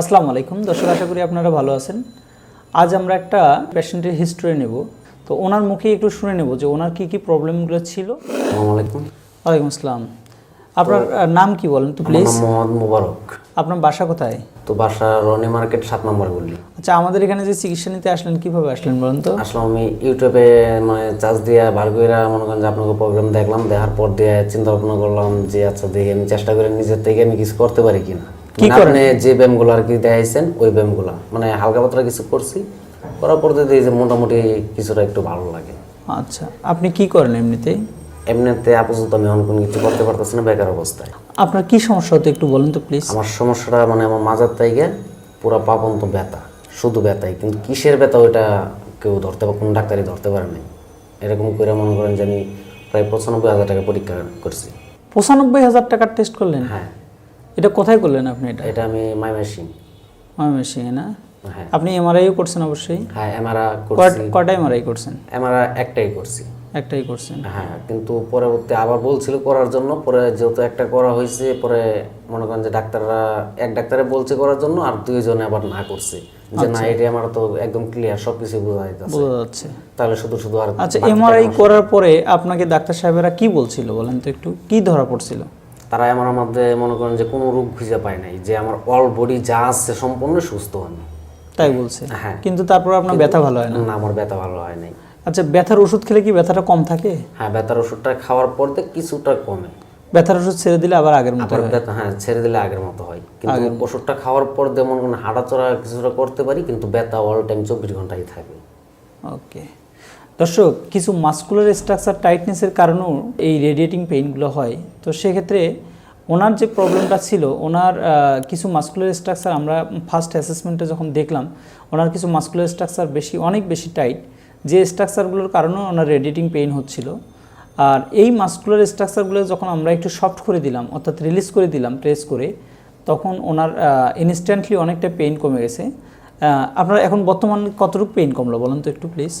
আসসালামু আলাইকুম। দর্শক আশা করি আপনারা ভালো আছেন। আজ আমরা একটা পেশেন্টের হিস্ট্রি নেব। তো ওনার মুখে একটু শুনে নেব যে ওনার কি কি প্রবলেমগুলো ছিল। আলাইকুম। ওয়ালাইকুম আসসালাম। আপনার নাম কি বলেন তো প্লিজ মোহাম্মদ মুবারক। আপনার বাসা কোথায়? তো বাসা রনি মার্কেট সাত নম্বর গলি। আচ্ছা আমাদের এখানে যে চিকিৎসা নিতে আসলেন কীভাবে আসলেন বলেন তো? আসলাম আমি ইউটিউবে মানে চার্জ দিয়ে বার করে মনে করেন যে আপনাকে প্রোগ্রাম দেখলাম দেখার পর দিয়ে চিন্তা ভাবনা করলাম যে আচ্ছা দেখি আমি চেষ্টা করে নিজের থেকে আমি কিছু করতে পারি কিনা। কি আপনি যে ব্যায়ামগুলো আর কি দেখাইছেন ওই ব্যায়ামগুলো। মানে হালকা পাতলা কিছু করছি করার পর দিয়ে দেখি যে মোটামুটি কিছুটা একটু ভালো লাগে। আচ্ছা আপনি কি করেন এমনিতে এমনিতে আপাতত আমি অন্য কোনো কিছু করতে পারতেছি না বেকার অবস্থায়। আপনার কি সমস্যা হতো একটু বলেন তো প্লিজ আমার সমস্যাটা মানে আমার মাজার থেকে পুরো পা পর্যন্ত ব্যথা শুধু ব্যথাই। কিন্তু কিসের ব্যথা ওইটা কেউ ধরতে কোনো ডাক্তারই ধরতে পারে নাই। এরকম করে মনে করেন যে আমি প্রায় পঁচানব্বই হাজার টাকা পরীক্ষা করছি। পঁচানব্বই হাজার টাকার টেস্ট করলেন? হ্যাঁ। এটা কোথায় করলেন আপনি এটা? এটা আমি মাইমেশিং ময়মনসিংহে না? হ্যাঁ। আপনি এমআরআইও করছেন অবশ্যই? হ্যাঁ এমআরা কয়- করছি। কয়টা এমআরআই করছেন? এমআরা একটাই করছি। একটাই করছেন। হ্যাঁ কিন্তু পরবর্তী আবার বলছিল করার জন্য পরে যেহেতু একটা করা হয়েছে পরে মনে করেন যে ডাক্তাররা এক ডাক্তারে বলছে করার জন্য আর দুইজনে আবার না করছে। যে না এটা আমার তো একদম ক্লিয়ার সবকিছু বোঝা যাইতেছে। বোঝা যাচ্ছে। তাহলে শুধু শুধু আর আচ্ছা এমআরআই করার পরে আপনাকে ডাক্তার সাহেবেরা কি বলছিল বলেন তো একটু? কি ধরা পড়ছিল? তারা আমার মধ্যে মনে করেন যে কোনো রোগ খুঁজে পায় নাই যে আমার অল বডি যা আছে সম্পূর্ণ সুস্থ আমি তাই বলছে। হ্যাঁ। কিন্তু তারপর আপনার ব্যথা ভালো হয় না? না আমার ব্যথা ভালো হয় নাই। আচ্ছা ব্যথার ওষুধ খেলে কি ব্যথাটা কম থাকে? হ্যাঁ ব্যথার ওষুধটা খাওয়ার পর দিয়ে কিছুটা কমে। ব্যথার ওষুধ ছেড়ে দিলে আবার আগের মতো আবার ব্যথা হ্যাঁ ছেড়ে দিলে আগের মতো হয়। কিন্তু ওষুধটা খাওয়ার পর দিয়ে মনে করেন হাঁটাচড়া কিছুটা করতে পারি কিন্তু ব্যথা অল টাইম চব্বিশ ঘন্টাই থাকে। ওকে দর্শক, কিছু মাস্কুলার স্ট্রাকচার টাইটনেসের কারণেও এই রেডিয়েটিং পেইনগুলো হয়। তো সেক্ষেত্রে ওনার যে প্রবলেমটা ছিল, ওনার কিছু মাস্কুলার স্ট্রাকচার আমরা ফার্স্ট অ্যাসেসমেন্টে যখন দেখলাম, ওনার কিছু মাস্কুলার স্ট্রাকচার বেশি, অনেক বেশি টাইট যে স্ট্রাকচারগুলোর কারণেও ওনার রেডিয়েটিং পেইন হচ্ছিল। আর এই মাস্কুলার স্ট্রাকচারগুলো যখন আমরা একটু সফট করে দিলাম, অর্থাৎ রিলিজ করে দিলাম প্রেস করে, তখন ওনার ইনস্ট্যান্টলি অনেকটা পেইন কমে গেছে। আপনার এখন বর্তমান কতটুকু পেইন কমলো বলুন তো একটু প্লিজ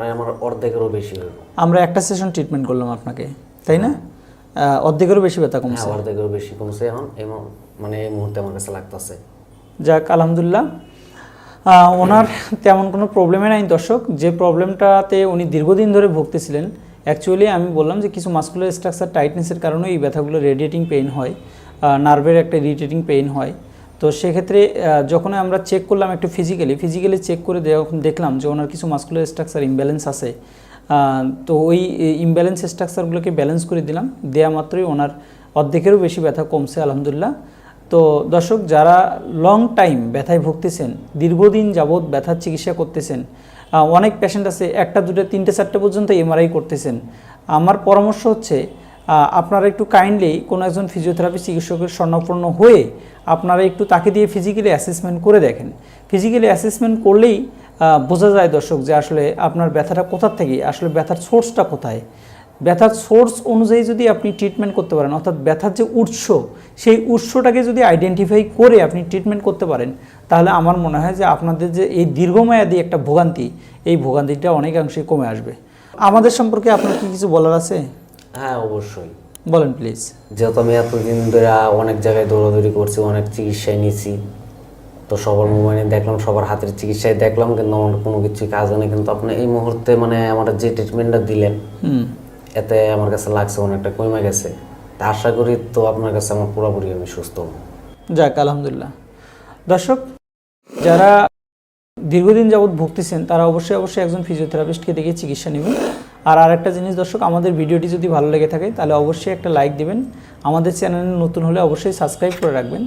প্রায় আমার অর্ধেকেরও বেশি হইব আমরা একটা সেশন ট্রিটমেন্ট করলাম আপনাকে তাই না? অর্ধেকেরও বেশি ব্যথা কমছে। হ্যাঁ অর্ধেকেরও বেশি কমছে এখন মানে এই মুহূর্তে আমার কাছে লাগতেছে। যাক আলহামদুলিল্লাহ। ওনার তেমন কোনো প্রবলেমে নাই দর্শক। যে প্রবলেমটাতে উনি দীর্ঘদিন ধরে ভুগতেছিলেন অ্যাকচুয়ালি আমি বললাম যে কিছু মাস্কুলার স্ট্রাকচার টাইটনেসের কারণে এই ব্যথাগুলো রেডিয়েটিং পেইন হয় নার্ভের একটা ইরিটেটিং পেইন হয়। তো সেক্ষেত্রে যখন আমরা চেক করলাম একটু ফিজিক্যালি ফিজিক্যালি চেক করে যখন দেখলাম যে ওনার কিছু মাস্কুলার স্ট্রাকচার ইমব্যালেন্স আছে। তো ওই ইমব্যালেন্স স্ট্রাকচারগুলোকে ব্যালেন্স করে দিলাম। দেয়া মাত্রই ওনার অর্ধেকেরও বেশি ব্যথা কমছে, আলহামদুলিল্লাহ। তো দর্শক, যারা লং টাইম ব্যথায় ভুগতেছেন, দীর্ঘদিন যাবৎ ব্যথার চিকিৎসা করতেছেন অনেক পেশেন্ট আছে, একটা দুটো তিনটে, চারটে পর্যন্ত এমআরআই করতেছেন। আমার পরামর্শ হচ্ছে আপনারা একটু কাইন্ডলি কোনো একজন ফিজিওথেরাপি চিকিৎসকের স্বর্ণাপন্ন হয়ে আপনারা একটু তাকে দিয়ে ফিজিক্যালি অ্যাসেসমেন্ট করে দেখেন। ফিজিক্যালি অ্যাসেসমেন্ট করলেই বোঝা যায় দর্শক যে আসলে আপনার ব্যথাটা কোথার থেকে, আসলে ব্যথার সোর্সটা কোথায়। ব্যথার সোর্স অনুযায়ী যদি আপনি ট্রিটমেন্ট করতে পারেন, অর্থাৎ ব্যথার যে উৎস, সেই উৎসটাকে যদি আইডেন্টিফাই করে আপনি ট্রিটমেন্ট করতে পারেন, তাহলে আমার মনে হয় যে আপনাদের যে এই দীর্ঘমেয়াদী একটা ভোগান্তি, এই ভোগান্তিটা অনেকাংশেই কমে আসবে। আমাদের সম্পর্কে আপনার কি কিছু বলার আছে? হ্যাঁ অবশ্যই। বলেন প্লিজ যেহেতু আমি এতদিন ধরে অনেক জায়গায় দৌড়াদৌড়ি করছি অনেক চিকিৎসায় নিয়েছি তো সবার মোবাইলে দেখলাম সবার হাতের চিকিৎসায় দেখলাম কিন্তু আমার কোনো কিছু কাজ নেই কিন্তু আপনি এই মুহূর্তে মানে আমার যে ট্রিটমেন্টটা দিলেন এতে আমার কাছে লাগছে অনেকটা কমে গেছে। তা আশা করি তো আপনার কাছে আমার পুরোপুরি আমি সুস্থ হব। যাক আলহামদুলিল্লাহ। দর্শক যারা দীর্ঘদিন যাবৎ ভুগতেছেন তারা অবশ্যই অবশ্যই একজন ফিজিওথেরাপিস্টকে দেখে চিকিৎসা নেবেন। আর আরেকটা জিনিস দর্শক, আমাদের ভিডিওটি যদি ভালো লেগে থাকে, তাহলে অবশ্যই একটা লাইক দিবেন। আমাদের চ্যানেলে নতুন হলে অবশ্যই সাবস্ক্রাইব করে রাখবেন।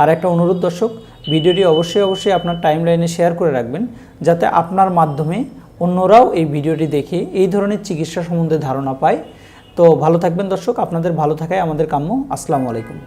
আর একটা অনুরোধ দর্শক, ভিডিওটি অবশ্যই অবশ্যই আপনার টাইম লাইনে শেয়ার করে রাখবেন, যাতে আপনার মাধ্যমে অন্যরাও এই ভিডিওটি দেখে এই ধরনের চিকিৎসা সম্বন্ধে ধারণা পায়। তো ভালো থাকবেন দর্শক, আপনাদের ভালো থাকায় আমাদের কাম্য। আসসালামু আলাইকুম।